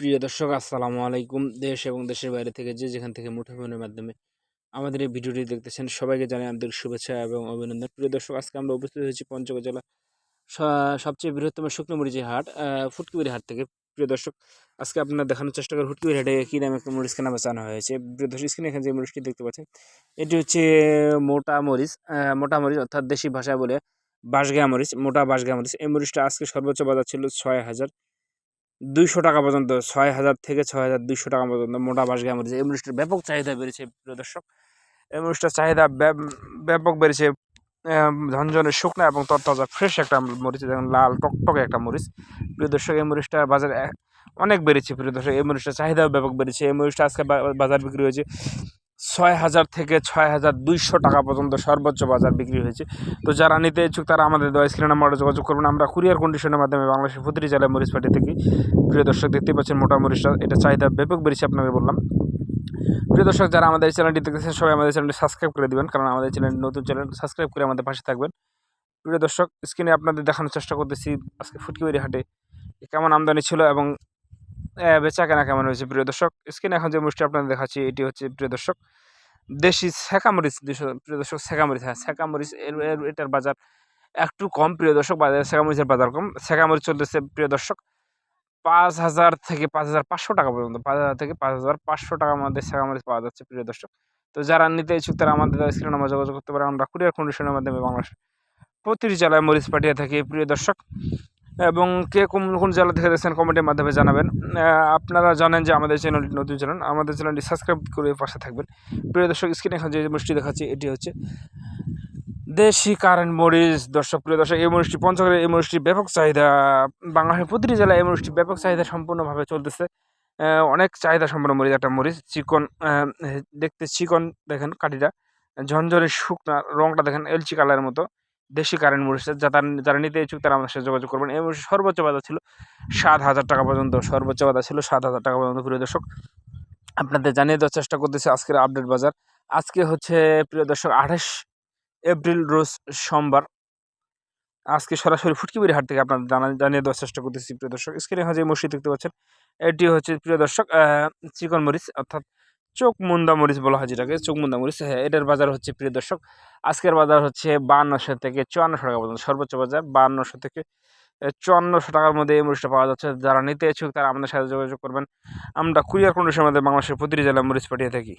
প্রিয় দর্শক আসসালামু আলাইকুম। দেশ এবং দেশের বাইরে থেকে যে যেখান থেকে মুঠোফোনের মাধ্যমে আমাদের এই ভিডিওটি দেখতেছেন সবাইকে জানাই আন্তরিক শুভেচ্ছা এবং অভিনন্দন। প্রিয় দর্শক আজকে আমরা উপস্থিত হয়েছি পঞ্চগড় জেলা সবচেয়ে বৃহত্তম শুকনোমরিচি হাট আহ, ফুটকিবাড়ি হাট থেকে। প্রিয় দর্শক আজকে আপনার দেখানোর চেষ্টা করি ফুটকিবাড়ি হাটে কী নামে একটা মরিচ কেনা বেচানো হয়েছে। প্রিয় দর্শক স্ক্রিনে এখানে যে মরিচটি দেখতে পাচ্ছেন এটি হচ্ছে মোটা মরিচ মোটা মরিচ অর্থাৎ দেশি ভাষায় বলে বাঁশগা মরিচ মোটা বাঁশগা মরিচ। এই মরিচটা আজকে সর্বোচ্চ বাজার ছিল ছয় হাজার দুইশো টাকা পর্যন্ত, ছয় হাজার থেকে ছয় হাজার দুইশো টাকা পর্যন্ত মোটা বাঁশ গিয়ে মরিচ এই মরিচটার ব্যাপক চাহিদা বেড়েছে, প্রিয় দর্শক। এই মরিচটার চাহিদা ব্যাপ- ব্যাপক বেড়েছে ঝনঝনে শুকনো এবং তরতাজা ফ্রেশ একটা মরিচ, যেমন লাল টকটকে একটা মরিচ। প্রিয় দর্শক, এই মরিচটার বাজার অনেক বেড়েছে, প্রিয় দর্শক। এই মরিচটার চাহিদাও ব্যাপক বেড়েছে। এই মরিচটা আজকে বাজার বিক্রি হয়েছে ছয় হাজার থেকে ছয় হাজার দুইশো টাকা পর্যন্ত সর্বোচ্চ বাজার বিক্রি হয়েছে। তো যারা নিতে ইচ্ছুক, তারা আমাদের দেওয়া স্ক্রিন নাম্বারে যোগাযোগ করবেন আমরা কুরিয়ার কন্ডিশনের মাধ্যমে বাংলাদেশের প্রতিটি জেলায় মরিচ পাঠিয়ে থাকি, প্রিয় দর্শক দেখতে পাচ্ছেন মোটা মরিচটা, এটা চাহিদা ব্যাপক বেড়েছে আপনাকে বললাম। প্রিয় দর্শক, যারা আমাদের চ্যানেলটি দেখতেছেন, সবাই আমাদের চ্যানেলটি সাবস্ক্রাইব করে দেবেন, কারণ আমাদের চ্যানেল নতুন চ্যানেল সাবস্ক্রাইব করে আমাদের পাশে থাকবেন। প্রিয় দর্শক স্ক্রিনে আপনাদের দেখানোর চেষ্টা করতেছি, আজকে ফুটকিবাড়ি হাটে কেমন আমদানি ছিল এবং বেচা কেনা কেমন হয়েছে, প্রিয় দর্শক? স্ক্রিনে এখন যে মুষ্টি আপনাদের দেখাচ্ছি, এটি হচ্ছে, প্রিয় দর্শক, দেশি মরিচ প্রিয় দর্শক মরিচ হ্যাঁ মরিচ এটার বাজার একটু কম, প্রিয় দর্শক বাজারে মরিচের বাজার কম। মরিচ চলতেছে, প্রিয় দর্শক, পাঁচ হাজার থেকে পাঁচ হাজার পাঁচশো টাকা পর্যন্ত, পাঁচ হাজার থেকে পাঁচ হাজার পাঁচশো টাকার মধ্যে মরিচ পাওয়া যাচ্ছে, প্রিয় দর্শক। তো যারা নিতে ইচ্ছুক, তারা আমাদের স্ক্রিনে নাম্বার যোগাযোগ করতে পারে আমরা কুরিয়ার কন্ডিশনের মাধ্যমে বাংলাদেশ প্রতিটি জেলায় মরিচ পাঠিয়ে থাকি, প্রিয় দর্শক। এবং কে কোন কোন জেলা থেকে দেখছেন কমেন্টের মাধ্যমে জানাবেন। আপনারা জানেন যে আমাদের চ্যানেলটি নতুন চ্যানেল, আমাদের চ্যানেলটি সাবস্ক্রাইব করে পাশে থাকবেন। প্রিয় দর্শক স্ক্রিনে এখন যে মরিচটি দেখাচ্ছি, এটি হচ্ছে দেশি কারেন্ট মরিচ। দর্শক, প্রিয় দর্শক, এই মরিচটি পঞ্চগড়ের এই মরিচটি ব্যাপক চাহিদা। বাংলাদেশের প্রতিটি জেলায় এই মরিচটি ব্যাপক চাহিদা সম্পূর্ণভাবে চলতেছে। অনেক চাহিদা সম্পন্ন মরিচ, একটা মরিচ, চিকন দেখতে চিকন, দেখেন কাঠিটা ঝনঝরে শুকনা রংটা দেখেন এলচি কালারের মতো। দেশি কারেন্ট মরিচ যারা যারা নিতে ইচ্ছুক তারা আমাদের সাথে যোগাযোগ করবেন। মরিচ সর্বোচ্চ বাজার ছিল সাত হাজার টাকা পর্যন্ত। সর্বোচ্চ বাজার ছিল সাত হাজার টাকা পর্যন্ত। প্রিয় দর্শক, আপনাদের জানিয়ে দেওয়ার চেষ্টা করতেছি আজকের আপডেট বাজার। আজকে হচ্ছে, প্রিয় দর্শক, আঠাশ এপ্রিল রোজ সোমবার। আজকে সরাসরি ফুটকিবাড়ি হাট থেকে আপনাদের জানা জানিয়ে দেওয়ার চেষ্টা করতেছি, প্রিয় দর্শক। স্ক্রিনে যে মসজিদ দেখতে পাচ্ছেন, এটি হচ্ছে, প্রিয় দর্শক চিকন মরিচ অর্থাৎ চোখ মরিচ বলা হয় যেটাকে, চোখ মরিচ। হ্যাঁ এটার বাজার হচ্ছে, প্রিয় দর্শক, আজকের বাজার হচ্ছে বান্নশো থেকে চুয়ান্নশো টাকা পর্যন্ত, সর্বোচ্চ বাজার বান্নশো থেকে চুয়ান্নশো টাকার মধ্যে এই মরিচটা পাওয়া যাচ্ছে। যারা নিতে ইচ্ছুক তারা আমাদের সাথে যোগাযোগ করবেন। আমরা কুরিয়ার কন্ডিশনের মধ্যে বাংলাদেশের প্রতিটি জেলায় মরিচ পাঠিয়ে থাকি।